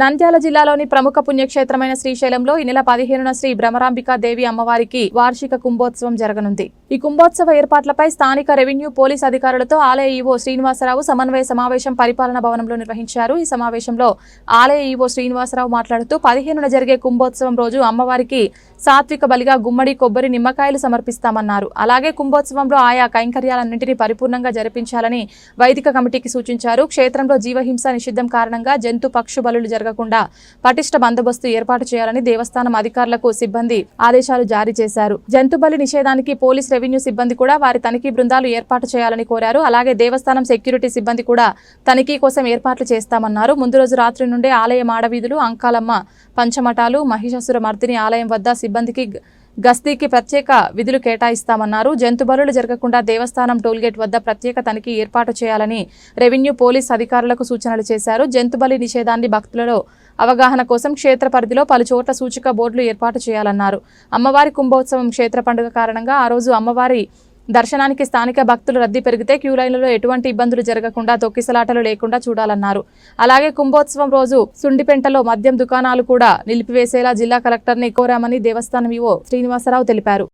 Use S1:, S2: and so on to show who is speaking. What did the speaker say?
S1: నంద్యాల జిల్లాలోని ప్రముఖ పుణ్యక్షేత్రమైన శ్రీశైలంలో ఈ నెల పదిహేనున శ్రీ భ్రమరాంబికా దేవి అమ్మవారికి వార్షిక కుంభోత్సవం జరగనుంది. ఈ కుంభోత్సవ ఏర్పాట్లపై స్థానిక రెవెన్యూ పోలీస్ అధికారులతో ఆలయ ఈవో శ్రీనివాసరావు సమన్వయ సమావేశం పరిపాలన భవనంలో నిర్వహించారు. ఈ సమావేశంలో ఆలయ ఈవో శ్రీనివాసరావు మాట్లాడుతూ పదిహేనున జరిగే కుంభోత్సవం రోజు అమ్మవారికి సాత్విక బలిగా గుమ్మడి కొబ్బరి నిమ్మకాయలు సమర్పిస్తామన్నారు. అలాగే కుంభోత్సవంలో ఆయా కైంకర్యాలన్నింటినీ పరిపూర్ణంగా జరిపించాలని వైదిక కమిటీకి సూచించారు. క్షేత్రంలో జీవహింస నిషిద్ధం కారణంగా జంతు పక్షు బలులు జరగకుండా పటిష్ట బందోబస్తు ఏర్పాటు చేయాలని దేవస్థానం అధికారులకు సిబ్బంది ఆదేశాలు జారీ చేశారు. జంతు బలి నిషేధానికి పోలీస్ రెవెన్యూ సిబ్బంది కూడా వారి తనిఖీ బృందాలు ఏర్పాటు చేయాలని కోరారు. అలాగే దేవస్థానం సెక్యూరిటీ సిబ్బంది కూడా తనిఖీ కోసం ఏర్పాట్లు చేస్తామన్నారు. ముందు రోజు రాత్రి నుండే ఆలయ మాడవీధులు అంకాలమ్మ పంచమఠాలు మహిషాసుర మర్దిని ఆలయం వద్ద సిబ్బందికి గస్తీకి ప్రత్యేక విధులు కేటాయిస్తామన్నారు. జంతుబలులు జరగకుండా దేవస్థానం టోల్గేట్ వద్ద ప్రత్యేక తనిఖీ ఏర్పాటు చేయాలని రెవెన్యూ పోలీస్ అధికారులకు సూచనలు చేశారు. జంతు బలి నిషేధాన్ని భక్తులలో అవగాహన కోసం క్షేత్ర పరిధిలో పలుచోట్ల సూచిక బోర్డులు ఏర్పాటు చేయాలన్నారు. అమ్మవారి కుంభోత్సవం క్షేత్ర పండుగ కారణంగా ఆ రోజు అమ్మవారి దర్శనానికి స్థానిక భక్తులు రద్దీ పెరిగితే క్యూ లైన్లలో ఎటువంటి ఇబ్బందులు జరగకుండా తొక్కిసలాటలు లేకుండా చూడాలన్నారు. అలాగే కుంభోత్సవం రోజు సుండిపెంటలో మద్యం దుకాణాలు కూడా నిలిపివేసేలా జిల్లా కలెక్టర్ని కోరామని దేవస్థానం ఈవో శ్రీనివాసరావు తెలిపారు.